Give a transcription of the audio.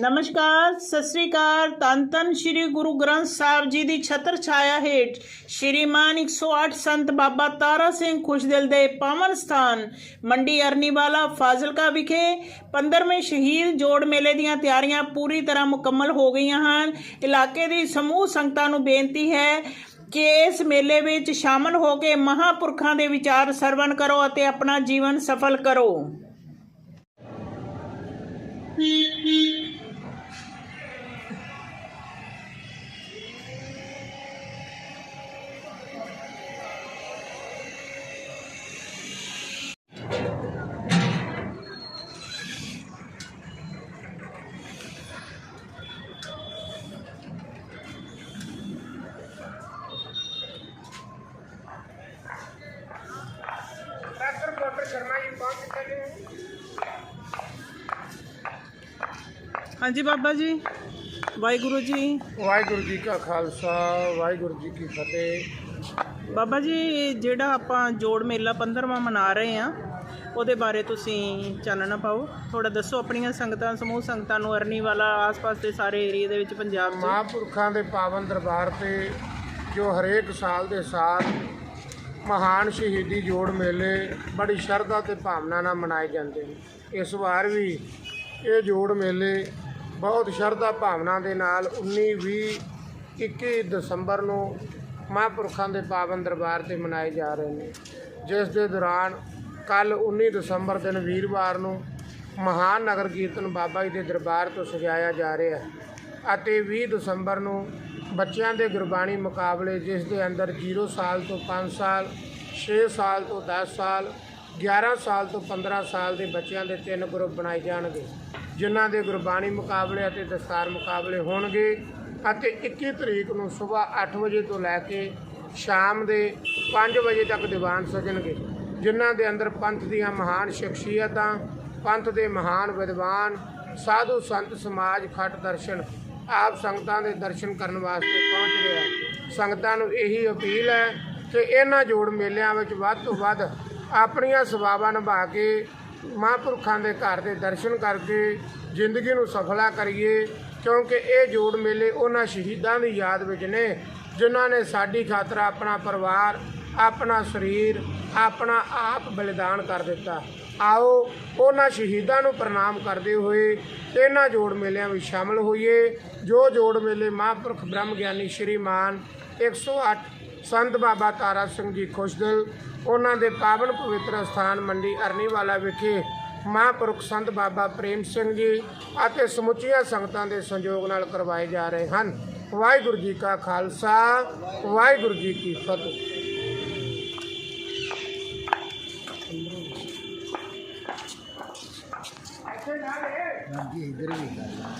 ਨਮਸਕਾਰ, ਸਤਿ ਸ੍ਰੀ ਅਕਾਲ। ਧੰਨ ਧੰਨ ਸ੍ਰੀ ਗੁਰੂ ਗ੍ਰੰਥ ਸਾਹਿਬ ਜੀ ਦੀ ਛਤਰ ਛਾਇਆ ਹੇਠ ਸ਼੍ਰੀਮਾਨ 108 ਸੰਤ ਬਾਬਾ ਤਾਰਾ ਸਿੰਘ ਖੁਸ਼ਦਿਲ ਦੇ ਪਾਵਨ ਸਥਾਨ, ਮੰਡੀ ਅਰਨੀਵਾਲਾ, ਫਾਜ਼ਿਲਕਾ ਵਿਖੇ 15ਵੇਂ ਸ਼ਹੀਦ ਜੋੜ ਮੇਲੇ ਦੀਆਂ ਤਿਆਰੀਆਂ ਪੂਰੀ ਤਰ੍ਹਾਂ ਮੁਕੰਮਲ ਹੋ ਗਈਆਂ ਹਨ। ਇਲਾਕੇ ਦੀ ਸਮੂਹ ਸੰਗਤਾਂ ਨੂੰ ਬੇਨਤੀ ਹੈ ਕਿ ਇਸ ਮੇਲੇ ਵਿੱਚ ਸ਼ਾਮਲ ਹੋ ਕੇ ਮਹਾਪੁਰਖਾਂ ਦੇ ਵਿਚਾਰ ਸਰਵਣ ਕਰੋ ਅਤੇ ਆਪਣਾ ਜੀਵਨ ਸਫਲ ਕਰੋ। ਹਾਂਜੀ ਬਾਬਾ ਜੀ ਵਾਹਿਗੁਰੂ ਜੀ। ਵਾਹਿਗੁਰੂ ਜੀ ਕਾ ਖਾਲਸਾ ਵਾਹਿਗੁਰੂ ਜੀ ਕੀ ਫਤਿਹ। ਬਾਬਾ ਜੀ ਜਿਹੜਾ ਆਪਾਂ ਜੋੜ ਮੇਲਾ 15ਵਾਂ ਮਨਾ ਰਹੇ ਆ ਉਹਦੇ ਬਾਰੇ ਤੁਸੀਂ ਚਾਨਣਾ ਪਾਓ। ਥੋੜਾ ਦੱਸੋ ਆਪਣੀਆਂ ਸੰਗਤਾਂ ਸਮੂਹ ਸੰਗਤਾਂ ਨੂੰ ਅਰਨੀ ਵਾਲਾ ਆਸ-ਪਾਸ ਦੇ ਸਾਰੇ ਏਰੀਆ ਦੇ ਵਿੱਚ ਪੰਜਾਬ 'ਚ। ਮਹਾਂਪੁਰਖਾਂ ਦੇ ਪਾਵਨ ਦਰਬਾਰ ਤੇ ਜੋ ਹਰੇਕ ਸਾਲ ਦੇ ਸਾਲ ਮਹਾਨ ਸ਼ਹੀਦੀ ਜੋੜ ਮੇਲੇ ਬੜੀ ਸ਼ਰਧਾ ਤੇ ਭਾਵਨਾ ਨਾਲ ਮਨਾਏ ਜਾਂਦੇ ਨੇ। ਇਸ ਵਾਰ ਵੀ ਇਹ ਜੋੜ ਮੇਲੇ ਬਹੁਤ ਸ਼ਰਧਾ ਭਾਵਨਾ ਦੇ ਨਾਲ 19 20 21 ਦਸੰਬਰ ਨੂੰ ਮਹਾਂਪੁਰਖਾਂ ਦੇ ਪਾਵਨ ਦਰਬਾਰ ਤੇ ਮਨਾਏ ਜਾ ਰਹੇ ਨੇ। ਜਿਸ ਦੇ ਦੌਰਾਨ ਕੱਲ 19 ਦਸੰਬਰ ਦਿਨ ਵੀਰਵਾਰ ਨੂੰ ਮਹਾਨ ਨਗਰ ਕੀਰਤਨ ਬਾਬਾ ਜੀ ਦੇ ਦਰਬਾਰ ਤੋਂ ਸਜਾਇਆ ਜਾ ਰਿਹਾ ਹੈ ਅਤੇ 20 ਦਸੰਬਰ ਨੂੰ ਬੱਚਿਆਂ ਦੇ ਗੁਰਬਾਣੀ ਮੁਕਾਬਲੇ, ਜਿਸ ਦੇ ਅੰਦਰ 0 ਸਾਲ ਤੋਂ 5 ਸਾਲ 6 ਸਾਲ ਤੋਂ 10 ਸਾਲ 11 ਸਾਲ ਤੋਂ 15 ਸਾਲ ਦੇ ਬੱਚਿਆਂ ਦੇ ਤਿੰਨ ਗਰੁੱਪ ਬਣਾਏ ਜਾਣਗੇ, ਜਿਨ੍ਹਾਂ ਦੇ ਗੁਰਬਾਣੀ ਮੁਕਾਬਲੇ ਅਤੇ ਦਸਤਾਰ ਮੁਕਾਬਲੇ ਹੋਣਗੇ ਅਤੇ 21 ਤਰੀਕ ਨੂੰ ਸਵੇਰ 8 ਵਜੇ ਤੋਂ ਲੈ ਕੇ ਸ਼ਾਮ ਦੇ 5 ਵਜੇ ਤੱਕ ਦੀਵਾਨ ਸਜਣਗੇ, ਜਿਨ੍ਹਾਂ ਦੇ ਅੰਦਰ ਪੰਥ ਦੀਆਂ ਮਹਾਨ ਸ਼ਖਸੀਅਤਾਂ, ਪੰਥ ਦੇ ਮਹਾਨ ਵਿਦਵਾਨ ਸਾਧੂ ਸੰਤ ਸਮਾਜ ਖੱਟ ਦਰਸ਼ਨ ਆਪ ਸੰਗਤਾਂ ਦੇ ਦਰਸ਼ਨ ਕਰਨ ਵਾਸਤੇ ਪਹੁੰਚ ਰਿਹਾ ਸੰਗਤਾਂ ਨੂੰ ਇਹੀ ਅਪੀਲ ਹੈ ਕਿ ਇਹਨਾਂ ਜੋੜ ਮੇਲਿਆਂ ਵਿੱਚ ਵੱਧ ਤੋਂ ਵੱਧ ਆਪਣੀਆਂ ਸੇਵਾਵਾਂ ਨਿਭਾ ਕੇ ਮਹਾਂਪੁਰਖਾਂ ਦੇ ਘਰ ਦੇ ਦਰਸ਼ਨ ਕਰਕੇ ਜ਼ਿੰਦਗੀ ਨੂੰ ਸਫਲਾ ਕਰੀਏ, ਕਿਉਂਕਿ ਇਹ ਜੋੜ ਮੇਲੇ ਉਹਨਾਂ ਸ਼ਹੀਦਾਂ ਦੀ ਯਾਦ ਵਿੱਚ ਨੇ, ਜਿਨ੍ਹਾਂ ਨੇ ਸਾਡੀ ਖਾਤਰ ਆਪਣਾ ਪਰਿਵਾਰ ਆਪਣਾ ਸਰੀਰ, ਆਪਣਾ ਆਪ ਬਲੀਦਾਨ ਕਰ ਦਿੱਤਾ। ਆਓ, ਉਹਨਾਂ ਸ਼ਹੀਦਾਂ ਨੂੰ ਪ੍ਰਣਾਮ ਕਰਦੇ ਹੋਏ ਇਹਨਾਂ ਜੋੜ ਮੇਲਿਆਂ ਵਿੱਚ ਸ਼ਾਮਲ ਹੋਈਏ। ਜੋ ਜੋੜ ਮੇਲੇ ਮਹਾਂਪੁਰਖ ਬ੍ਰਹਮ ਗਿਆਨੀ ਸ਼੍ਰੀਮਾਨ 108 ਸੰਤ ਬਾਬਾ ਤਾਰਾ ਸਿੰਘ ਜੀ ਖੁਸ਼ਦਿਲ ਉਹਨਾਂ ਦੇ ਪਾਵਨ ਪਵਿੱਤਰ ਸਥਾਨ ਮੰਡੀ ਅਰਨੀਵਾਲਾ ਵਿਖੇ ਮਹਾਂਪੁਰਖ ਸੰਤ ਬਾਬਾ ਪ੍ਰੇਮ ਸਿੰਘ ਜੀ ਅਤੇ ਸਮੁੱਚੀਆਂ ਸੰਗਤਾਂ ਦੇ ਸੰਯੋਗ ਨਾਲ ਕਰਵਾਏ ਜਾ ਰਹੇ ਹਨ। ਵਾਹਿਗੁਰੂ ਜੀ ਕਾ ਖਾਲਸਾ, ਵਾਹਿਗੁਰੂ ਜੀ ਕੀ ਫਤਿਹ। ਹਾਂਜੀ ਇਧਰ ਵੀ ਕਰ ਲਾ।